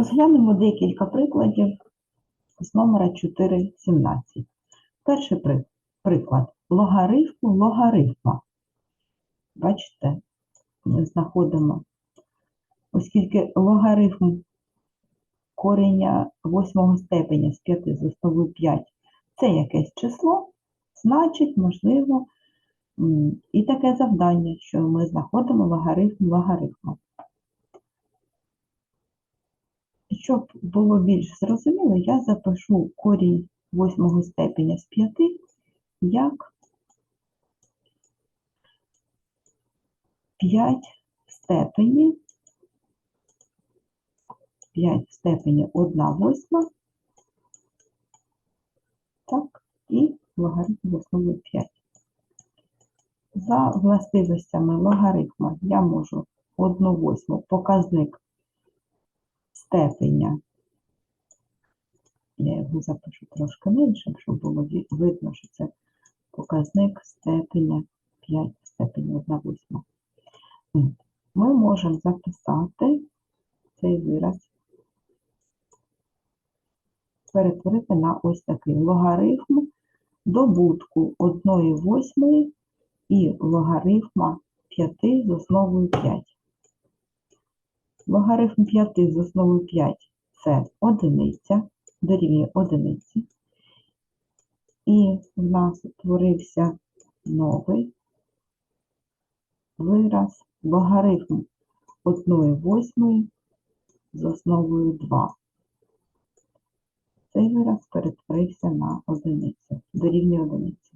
Розглянемо декілька прикладів з номера 4.17. Перший при- приклад логарифм логарифма. Бачите, знаходимо, оскільки логарифм кореня восьмого степеня з 5 з основою 5 це якесь число, значить, можливо, і таке завдання, що ми знаходимо логарифм логарифма. Щоб було більш зрозуміло, я запишу корінь восьмого степеня з 5 як 5 в степені, 5 в степені 1 восьма, так, і логарифм з основою 5. За властивостями логарифма я можу 1 восьму показник степеня. Я його запишу трошки меншим, щоб було видно, що це показник степеня 5 степені 1 восьма. Ми можемо записати цей вираз, перетворити на ось такий логарифм добутку 1 восьмої і логарифма 5 з основою 5. Логарифм 5 з основою 5 це одиниця, дорівнює одиниці. І в нас утворився новий вираз логарифм 1 восьмої з основою 2. Цей вираз перетворився на одиницю, дорівнює одиниці.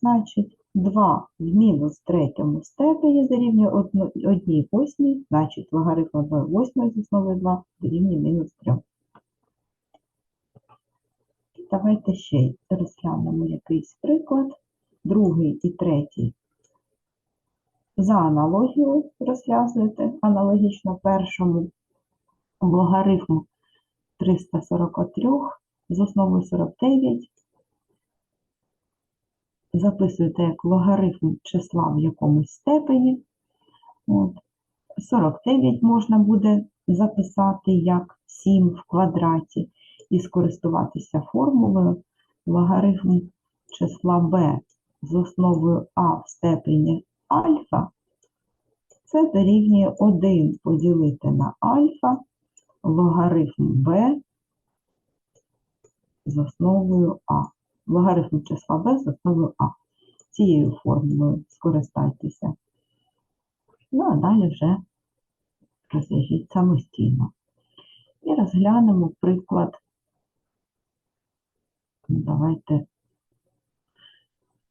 Значить, 2 в мінус третьому степені дорівнює 1 восьмій, значить логарифм 1 восьмої з основою 2 дорівнює мінус 3. І давайте ще розглянемо якийсь приклад, другий і третій. За аналогією розв'язуєте аналогічно першому логарифм 343 з основою 49 записуєте як логарифм числа в якомусь степені. От. 49 можна буде записати як 7 в квадраті і скористуватися формулою логарифм числа b з основою а в степені альфа. Це дорівнює 1 поділити на альфа логарифм b з основою а логарифм числа b з основою а. Цією формулою скористайтеся. Ну, а далі вже розв'яжіть самостійно. І розглянемо приклад. Ну, Давайте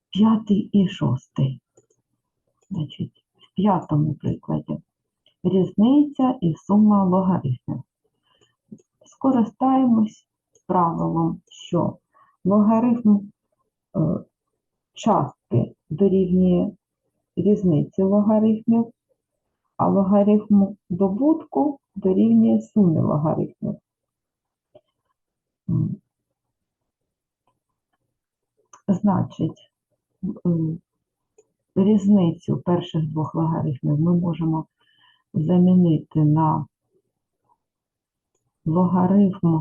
п'ятий і шостий. Значить, в п'ятому прикладі різниця і сума логарифмів. Скористаємось правилом, що логарифм е, частки дорівнює різниці логарифмів, а логарифм добутку дорівнює сумі логарифмів. Значить, різницю перших двох логарифмів ми можемо замінити на логарифм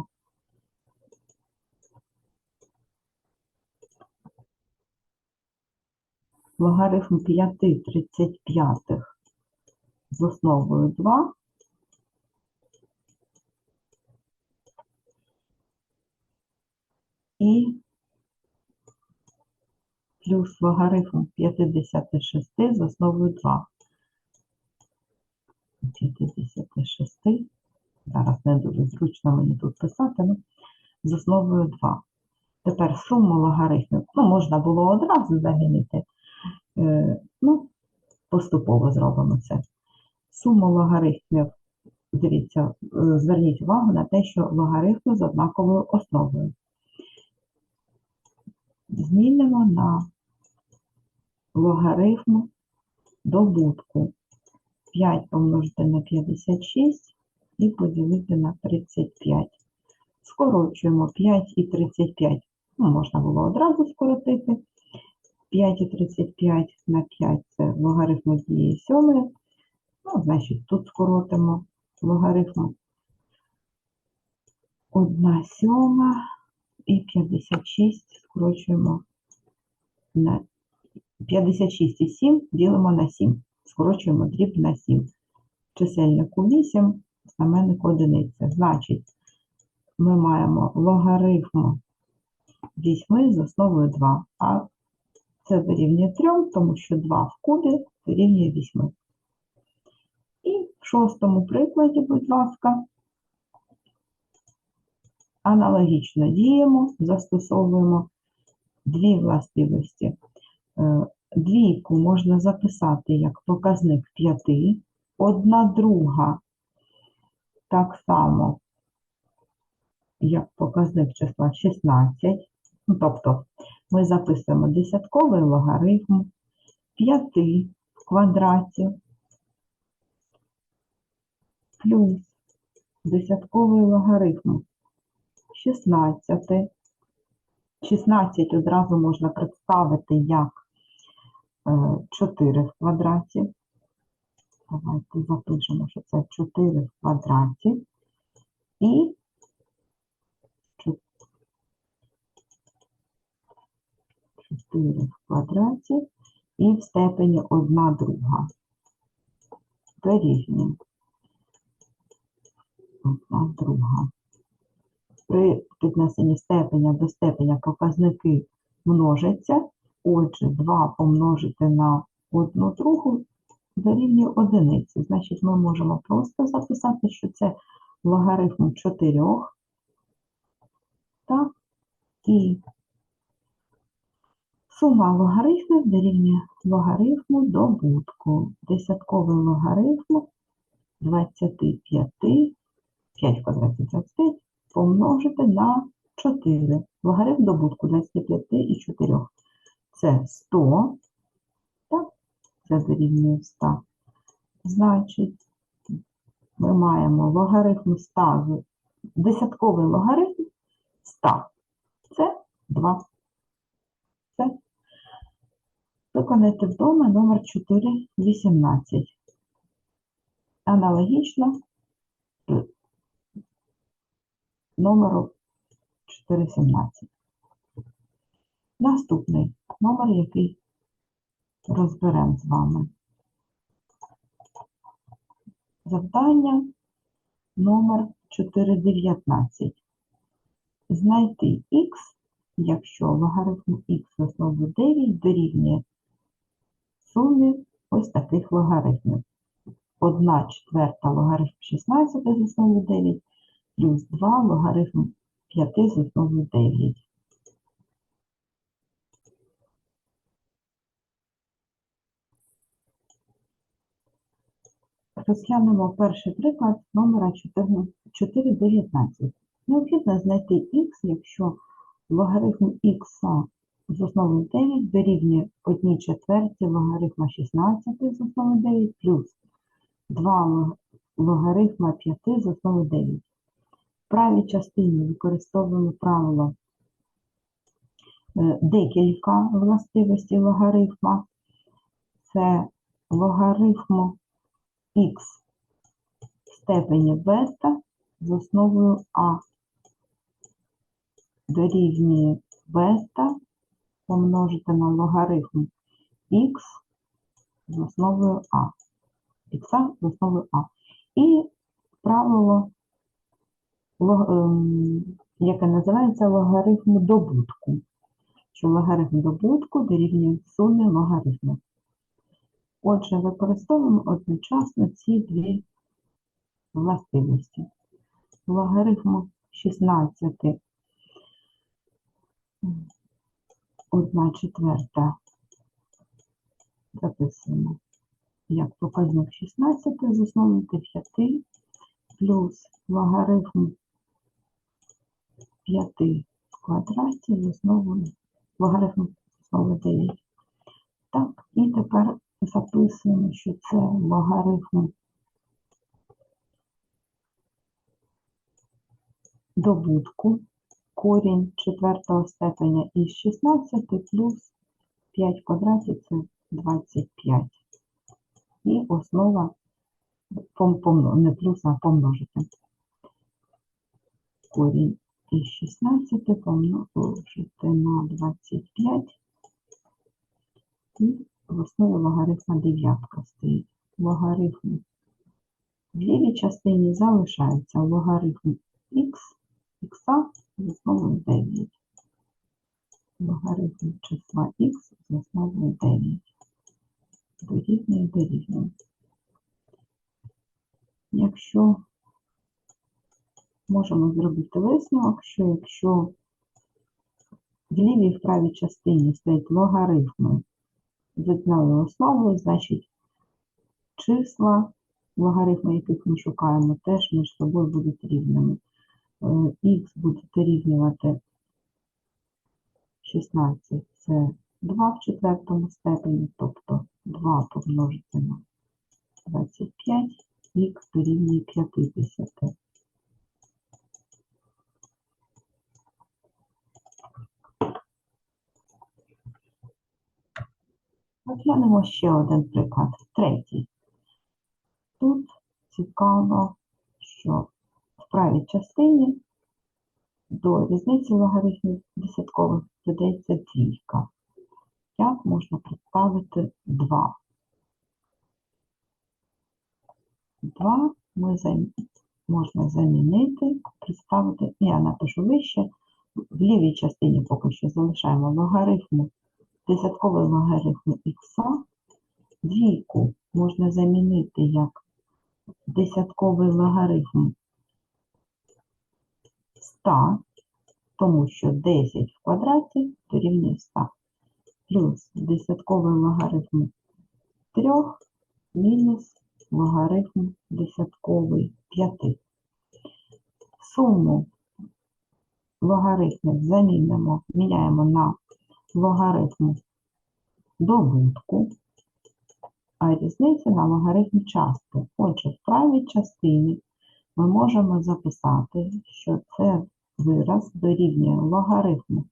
логарифм 5 35 з основою 2 і плюс логарифм 56 з основою 2. 56. Зараз не дуже зручно мені тут писати, ну, з основою 2. Тепер суму логарифмів, ну, можна було одразу замінити, ну, поступово зробимо це. Суму логарифмів, дивіться, е, зверніть увагу на те, що логарифми з однаковою основою. Змінимо на логарифм добутку 5 помножити на 56 і поділити на 35. Скорочуємо 5 і 35. Ну, можна було одразу скоротити. 5 і 35 на 5 це логарифм однієї сьомої. Ну, значить, тут скоротимо логарифм 1 сьома і 56 скорочуємо на 56 і 7 ділимо на 7. Скорочуємо дріб на 7. Чисельнику 8, знаменнику 1. Значить, ми маємо логарифм 8 з основою 2. А це дорівнює 3, тому що 2 в кубі дорівнює 8. І в шостому прикладі, будь ласка, аналогічно діємо, застосовуємо дві властивості. Е, Двійку можна записати як показник 5, одна друга так само, як показник числа 16. Ну, тобто ми записуємо десятковий логарифм 5 в квадраті плюс десятковий логарифм 16. 16 одразу можна представити як е, 4 в квадраті. Давайте запишемо, що це 4 в квадраті. І 4 в квадраті і в степені 1 друга. Дорівнює. 1 друга. При піднесенні степеня до степеня показники множаться. Отже, 2 помножити на 1 другу дорівнює одиниці. Значить, ми можемо просто записати, що це логарифм 4. Так, і сума логарифмів дорівнює логарифму добутку. Десятковий логарифм 25, 5 в квадраті 25 помножити на 4. Логарифм добутку 25 і 4. Це 100. Так, це дорівнює 100. Значить, ми маємо логарифм 100, десятковий логарифм 100. Це 2. Це. Виконайте вдома номер 418. Аналогічно номеру 417. Наступний номер, який розберемо з вами. Завдання номер 419. Знайти х, якщо логарифм х з основою 9 дорівнює сумі ось таких логарифмів. 1 четверта логарифм 16 з основою 9 плюс 2 логарифм 5 з основою 9. Розглянемо перший приклад номера 14 419. Необхідно знайти х, якщо логарифм х з основою 9 дорівнює 1 четверті логарифма 16 з основою 9 плюс 2 логарифма 5 з основою 9. В правій частині використовуємо правило е, декілька властивостей логарифма. Це логарифм х в степені бета з основою а дорівнює бета помножити на логарифм х з основою а. х з основою а. І правило, ем, яке називається логарифм добутку. Що логарифм добутку дорівнює сумі логарифмів. Отже, використовуємо одночасно ці дві властивості. Логарифм 16 1 четверта записуємо. Як показник 16 з основою 9 плюс логарифм 5 в квадраті з основою логарифм з основою 9. Так, і тепер записуємо, що це логарифм добутку корінь четвертого степеня із 16 плюс 5 в квадраті це 25. І основа пом- помно- не плюс, а помножити. корінь із 16 помножити на 25. І в основі логарифма дев'ятка стоїть. Логарифм в лівій частині залишається логарифм х, х основою 9. Логарифм числа х з основою 9. Дорівнює дорівнює. Якщо можемо зробити висновок, що якщо в лівій і в правій частині стоять логарифми з одною основою, значить числа, логарифми, яких ми шукаємо, теж між собою будуть рівними. Х буде дорівнювати 16 це 2 в четвертому степені, тобто 2 помножити на 25, х дорівнює 50. Розглянемо ще один приклад, третій. Тут цікаво, що в правій частині до різниці логарифмів десяткових додається двійка. Як можна представити 2? 2 ми зам... можна замінити, представити, я напишу вище, в лівій частині поки що залишаємо логарифму, десятковий логарифм х, двійку можна замінити як десятковий логарифм 100, тому що 10 в квадраті дорівнює 100, плюс десятковий логарифм 3 мінус логарифм десятковий 5. Суму логарифмів замінимо, міняємо на логарифм добутку, а різниця на логарифм частки. Отже, в правій частині ми можемо записати, що це вираз дорівнює логарифму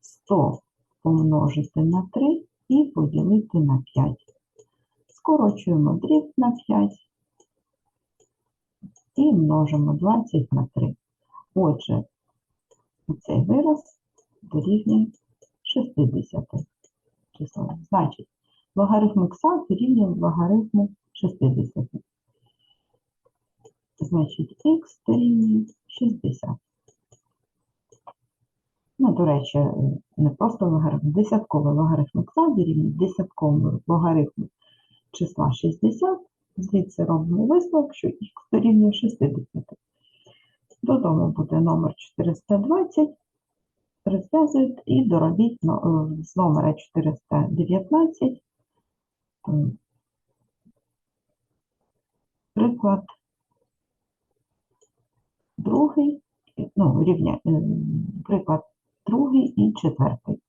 100 помножити на 3 і поділити на 5. Скорочуємо дріб на 5 і множимо 20 на 3. Отже, цей вираз дорівнює 60 числа. Значить, логарифм х дорівнює логарифму 60. Значить, х дорівнює 60. Ну, до речі, не просто логарифм, десятковий логарифм х дорівнює десятковому логарифму числа 60. Звідси робимо висновок, що х дорівнює 60. Додому буде номер 420. Розв'язують і доробіть е, з номера 419. Приклад другий, ну, рівня, е, приклад другий і четвертий.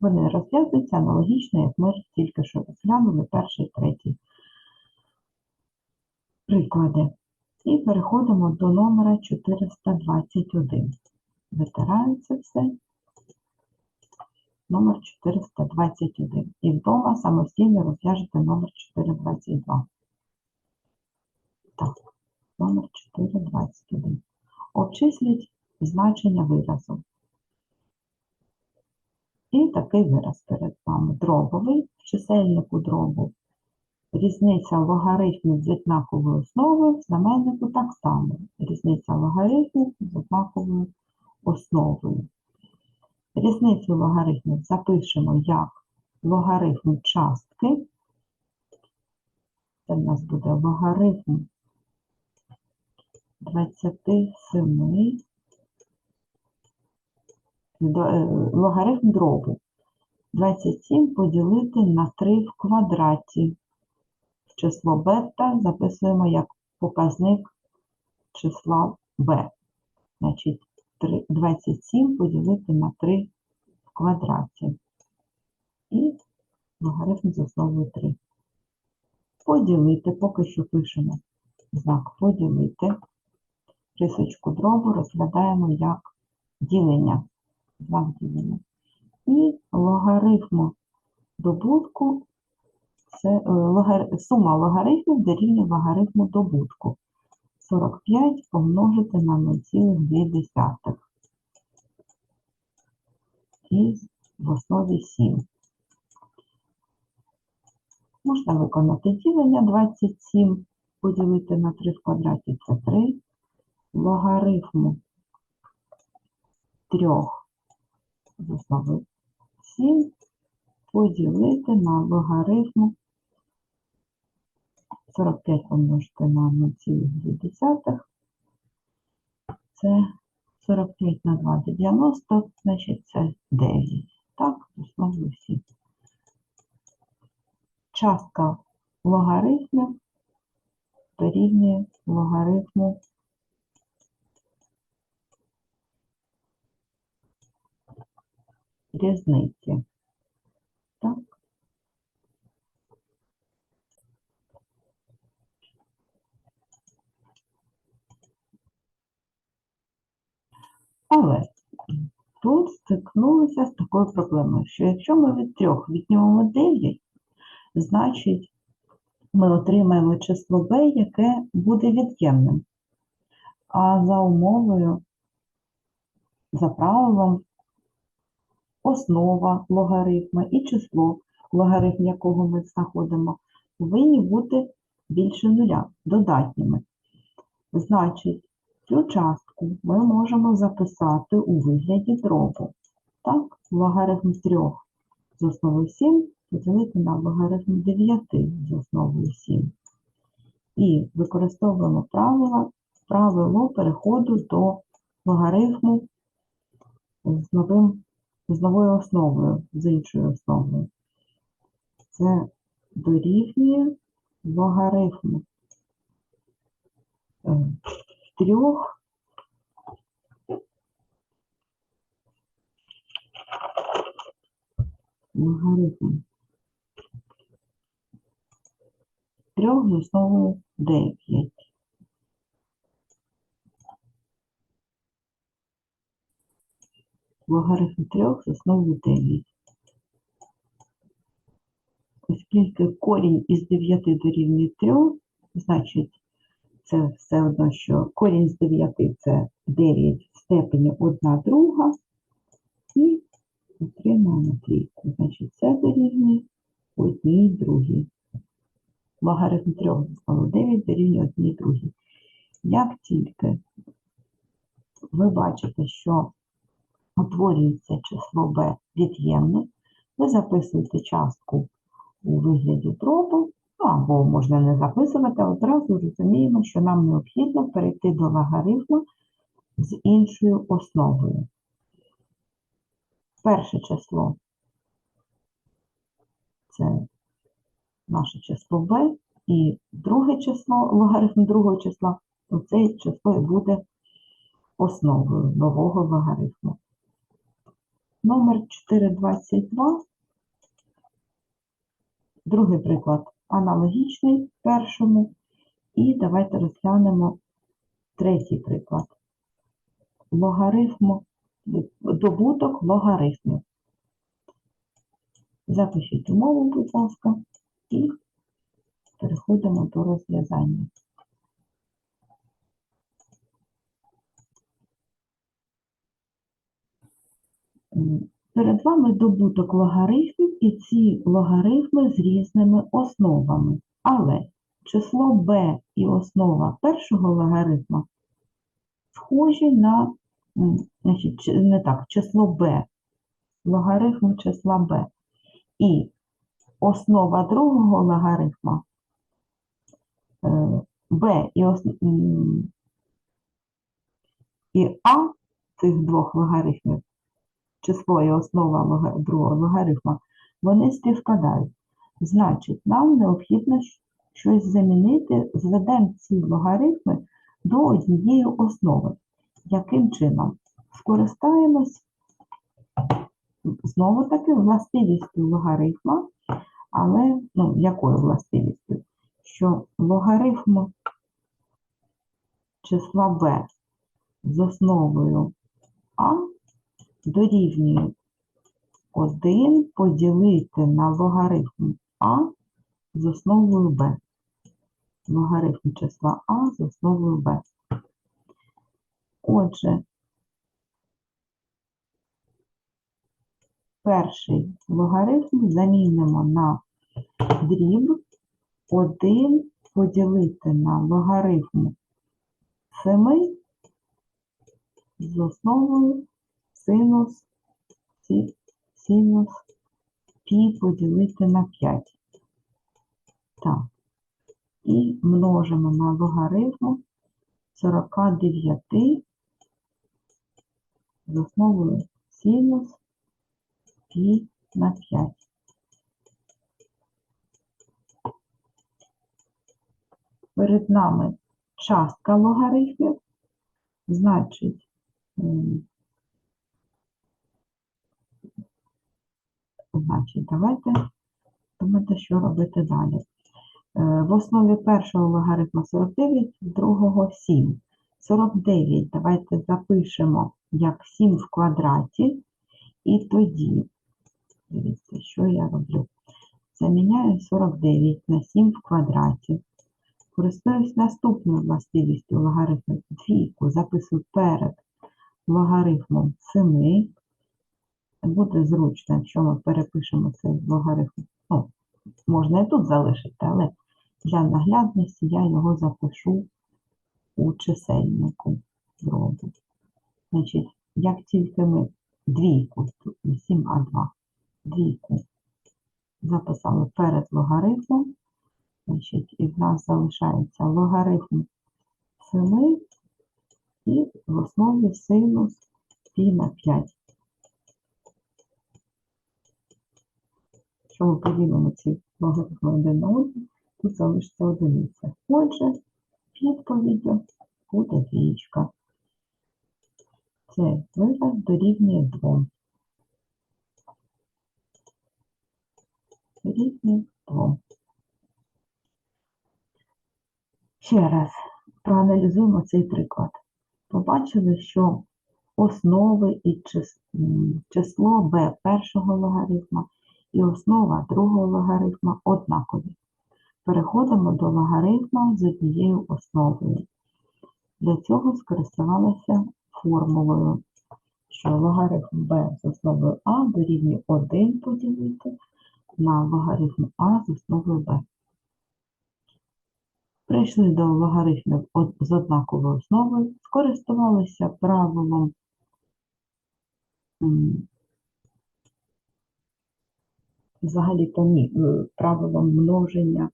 Вони розв'язуються аналогічно, як ми тільки що розглянули перший, третій приклади. І переходимо до номера 421. Витираю це все. Номер 421. І вдома самостійно розв'яжете номер 422. Так, номер 421. Обчисліть значення виразу. І такий вираз перед вами. Дробовий в чисельнику дробу. Різниця логарифмів з однаковою основою, в знаменнику так само. Різниця логарифмів з однаковою основою. Різницю логарифмів запишемо як логарифм частки. Це в нас буде логарифм 27, до- е, логарифм дробу. 27 поділити на 3 в квадраті. Число бета записуємо як показник числа b. Значить, 27 поділити на 3 в квадраті. І логарифм з основою 3. Поділити, поки що пишемо знак поділити. Рисочку дробу розглядаємо як ділення. Знак. І логарифм добутку це е, логар- сума логарифмів дорівнює логарифму добутку. 45 помножити на 0,2 і в основі 7. Можна виконати ділення 27, поділити на 3 в квадраті це 3. Логарифму 3 з основи 7 поділити на логарифму 45 помножити на 0,2. Це 45 на 2 – 90, значить це 9. Так, основою 7. Частка логарифмів дорівнює логарифму різниці. Так. Але тут стикнулися з такою проблемою, що якщо ми від 3 віднімемо 9, значить ми отримаємо число b, яке буде від'ємним. А за умовою, за правилом, основа логарифма і число, логарифм якого ми знаходимо, повинні бути більше нуля, додатніми. Значить, цю частку ми можемо записати у вигляді дробу. Так, логарифм 3 з основою 7 поділити на логарифм 9 з основою 7. І використовуємо правило, правило переходу до логарифму з, новим, з новою основою, з іншою основою. Це дорівнює логарифму е, трьох логарифм трьох з основою 9. Логарифм трьох з основою 9. Оскільки корінь із 9 дорівнює 3, значить це все одно, що корінь з 9 це 9 в степені 1 друга, і отримаємо трійку. Значить, це дорівнює 1 другій. Логарифм 3 стало 9 дорівнює 1 другій. Як тільки ви бачите, що утворюється число b від'ємне, ви записуєте частку у вигляді дробу, ну, або можна не записувати, а одразу розуміємо, що нам необхідно перейти до логарифму з іншою основою. Перше число це наше число b, і друге число, логарифм другого числа, оце число і буде основою нового логарифму. Номер 422. Другий приклад аналогічний першому. І давайте розглянемо третій приклад. Логарифму, добуток логарифмів. Запишіть умову, будь ласка, і переходимо до розв'язання. Перед вами добуток логарифмів і ці логарифми з різними основами. Але число b і основа першого логарифма схожі на, значить, не так, число b, логарифм числа b. І основа другого логарифма е, b і, ос, м, і а цих двох логарифмів число і основа другого логарифма, вони співпадають. Значить, нам необхідно щось замінити, зведемо ці логарифми до однієї основи. Яким чином? Скористаємось знову таки властивістю логарифма, але ну, якою властивістю? Що логарифм числа b з основою а дорівнює 1 поділити на логарифм А з основою Б. логарифм числа А з основою Б. Отже, перший логарифм замінимо на дріб 1 поділити на логарифм 7 з основою синус, синус пі поділити на 5. Так. І множимо на логарифм 49 з основою синус пі на 5. Перед нами частка логарифмів, значить, значить, давайте думати, що робити далі. Е, В основі першого логарифма 49, другого 7. 49 давайте запишемо як 7 в квадраті, і тоді, дивіться, що я роблю. Заміняю 49 на 7 в квадраті. Користуюсь наступною властивістю логарифму двійку, записую перед логарифмом 7. Буде зручно, якщо ми перепишемо цей логарифм. Ну, можна і тут залишити, але для наглядності я його запишу у чисельнику дробу. Значить, як тільки ми двійку, тут не 7, а 2, двійку записали перед логарифмом, значить, і в нас залишається логарифм 7 і в основі синус пі на 5. Якщо ми поділимо ці логарифми один на один, тут залишиться одиниця. Отже, відповіддю буде двічка. Цей вираз дорівнює 2. Дорівнює 2. Ще раз проаналізуємо цей приклад. Побачили, що основи і число b першого логарифма і основа другого логарифма однакові. Переходимо до логарифма з однією основою. Для цього скористувалася формулою, що логарифм b з основою а дорівнює 1 поділити на логарифм а з основою b. Прийшли до логарифмів з однаковою основою, скористувалися правилом взагалі-то ні, е, правилом множення.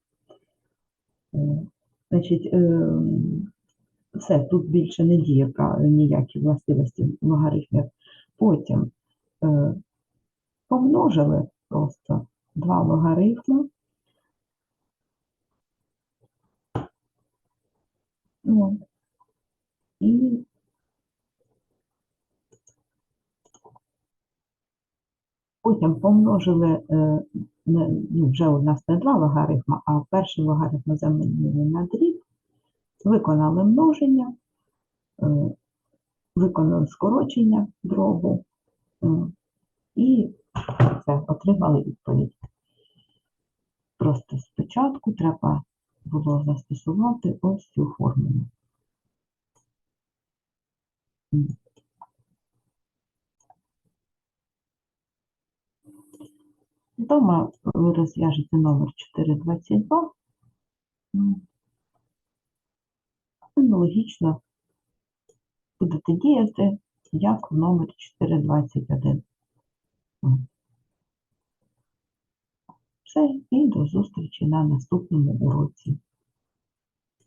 Е, Значить, е, все, тут більше не діє ніякі властивості логарифмів. Потім помножили просто два логарифми. От. І потім помножили, е, ну, вже у нас не два логарифма, а перший логарифм замінили на дріб, виконали множення, е, виконали скорочення дробу е, і все, отримали відповідь. Просто спочатку треба було застосувати ось цю формулу. М. Вдома ви розв'яжете номер 422. М. Аналогічно будете діяти, як в номер 421. Все, і до зустрічі на наступному уроці.